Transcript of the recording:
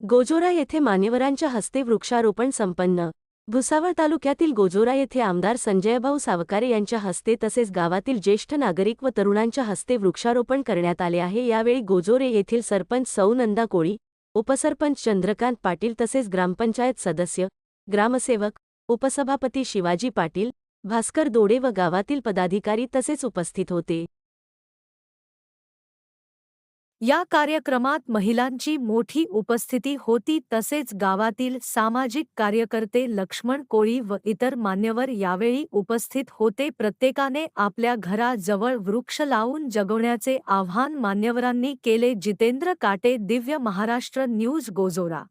गोजोरा येथे मान्यवरांच्या हस्ते वृक्षारोपण संपन्न. भुसावळ तालुक्यातील गोजोरा येथे आमदार संजयभाऊ सावकारे यांच्या हस्ते तसेच गावातील ज्येष्ठ नागरिक व तरुणांच्या हस्ते वृक्षारोपण करण्यात आले आहे. यावेळी गोजोरे येथील सरपंच सौ नंदा कोळी उपसरपंच चंद्रकांत पाटील तसेच ग्रामपंचायत सदस्य ग्रामसेवक उपसभापती शिवाजी पाटील भास्कर दोडे व गावातील पदाधिकारी तसेच उपस्थित होते. या कार्यक्रमात महिलांची मोठी उपस्थिती होती तसेच गावातील सामाजिक कार्यकर्ते लक्ष्मण कोळी व इतर मान्यवर यावेळी उपस्थित होते. प्रत्येकाने आपल्या घराजवळ वृक्ष लावून जगवण्याचे आव्हान मान्यवरांनी केले. जितेंद्र काटे दिव्य महाराष्ट्र न्यूज गोजोरा.